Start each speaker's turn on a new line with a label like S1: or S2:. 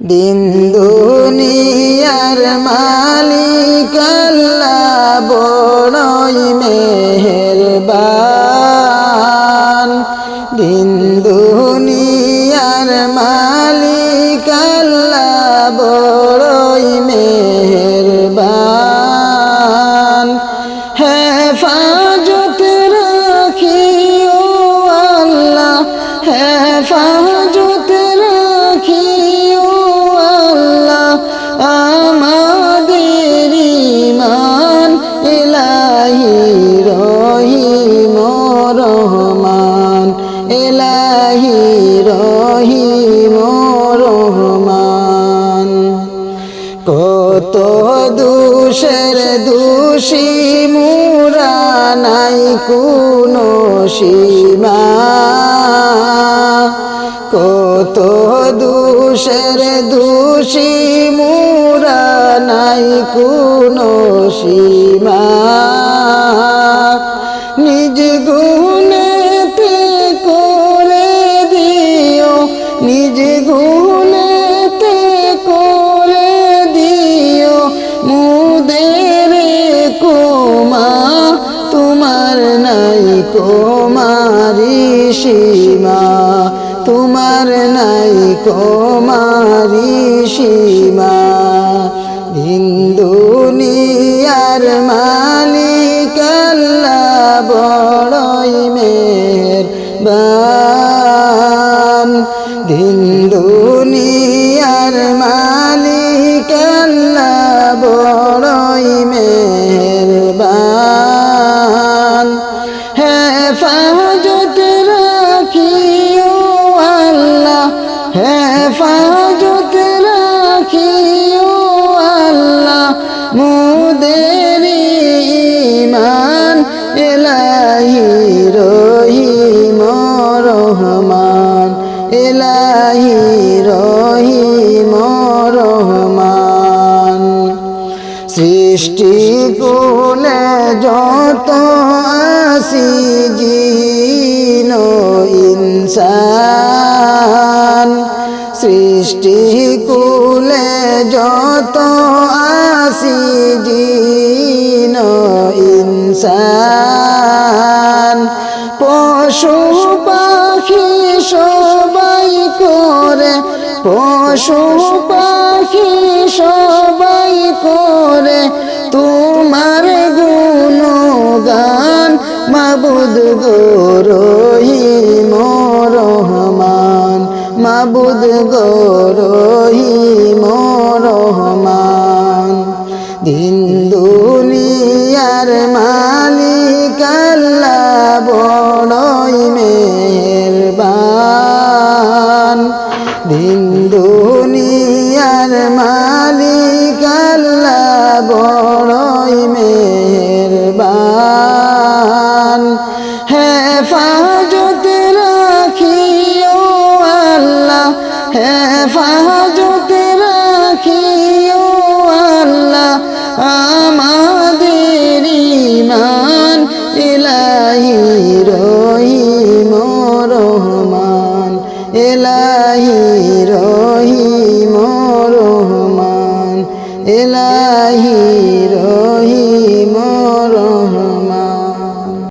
S1: দিন দুনিয়ার মালিক আল্লাহ বড়ই মেহেরবান। দিন দুনিয়ার মালিক আল্লাহ বড়ই মেহেরবান। হেফাজত রাখিও আল্লাহ হেফাজত রহিম রহমান। কত দুষের দোষী মুরা নাই কোনো সীমা। কত দুষের দোষী মুরা নাই কোনো সীমা। নিজ গুণেতে করে দিও মুদের কোমা, তোমার নাই কোমারি সীমা, তোমার নাই কোমারি সীমা। দিন দুনিয়ার মালিক আল্লাহ বড়ই দিন দুনিয়ার মালিক আল্লাহ বড়ই মের বান হেফাজত রাখিও আল্লাহ হেফাজত রাখিও আল্লাহ। এলাহি রহিম রহমান। সৃষ্টি কোলে যত আসি জিন ইনসান। সৃষ্টি কুলে যত আসি জিন পশু পাখি সবাই করে পশু পাখি সবাই করে, তোমার গুণগান মাবুদ গরহি রহমান, মাবুদ গরহি হেফাজত রাখিও আল্লাহ, হেফাজত রাখিও আল্লাহ, আমাদের ইমান এলাহি রহি মরহমান এলাহি রহি মরহমান এলাহি